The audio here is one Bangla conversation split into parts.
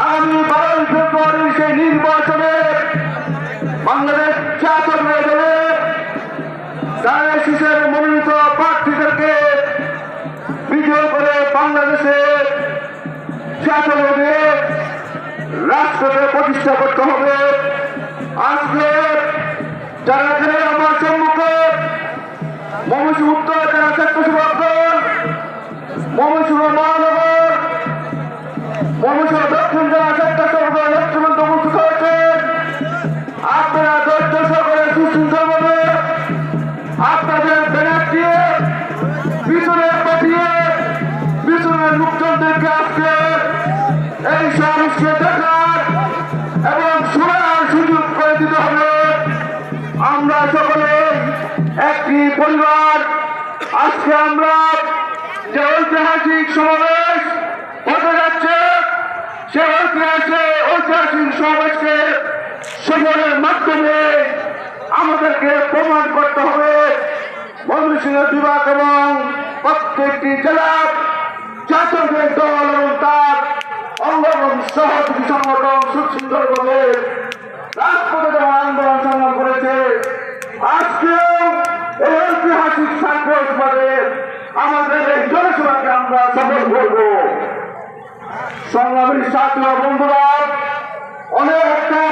আগামী বারোই ফেব্রুয়ারির সেই নির্বাচনে বাংলাদেশ চাতক হয়ে গেলে তারা শিশের মনোনীত প্রার্থীদেরকে বিজয় করে বাংলাদেশে চাতক হবে রাষ্ট্রকে প্রতিষ্ঠা করতে হবে আজকে যারা আমার সম্মুখে মনীষ উত্তর মমসিংহ মহানগর মমসিংহ দক্ষিণ জেলা স্বেচ্ছাসেবক দল নেতৃবৃন্দ উপস্থিত হয়েছেন আপনারা ধৈর্য সহকারে সুশৃঙ্খলভাবে আপনাদের ব্যানার দিয়ে পিছনে এই সমাবেশকে দেখার এবং শোনার সুযোগ করে আমরা সকলে একটি পরিবার, আজকে আমরা ঐতিহাসিক সমাবেশ হতে যাচ্ছে। সে ঐতিহাসিক ঐতিহাসিক সমাবেশকে সফরের মাধ্যমে আমাদেরকে প্রমাণ করতে হবে। ময়মনসিংহ বিভাগ এবং প্রত্যেকটি জেলার জাতীয় দল এবং তার অঙ্গন সহযোগী সংগঠন সুন্দরভাবে রাজপথে যেমন আন্দোলন সংগ্রাম করেছে, আজকেও ঐতিহাসিক পদে আমাদের এই সংগ্রামের সাথী বন্ধুরা অনেক একটা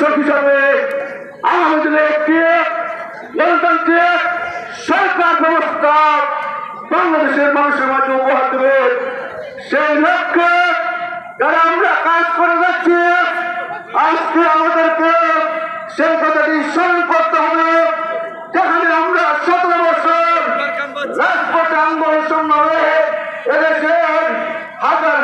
প্রদর্শক হিসাবে দিনে একটি গণতান্ত্রিক সরকার ব্যবস্থা বাংলাদেশের মানুষের মাঝে উপহার দেবে। সেই লক্ষ্যে যারা আমরা কাজ করে যাচ্ছি, আজকে আমাদেরকে সেই কথাটি স্মরণ করতে হবে, যেখানে আমরা সতেরো বছর রাজপথে আন্দোলন সংগ্রামে এদেশের হাজার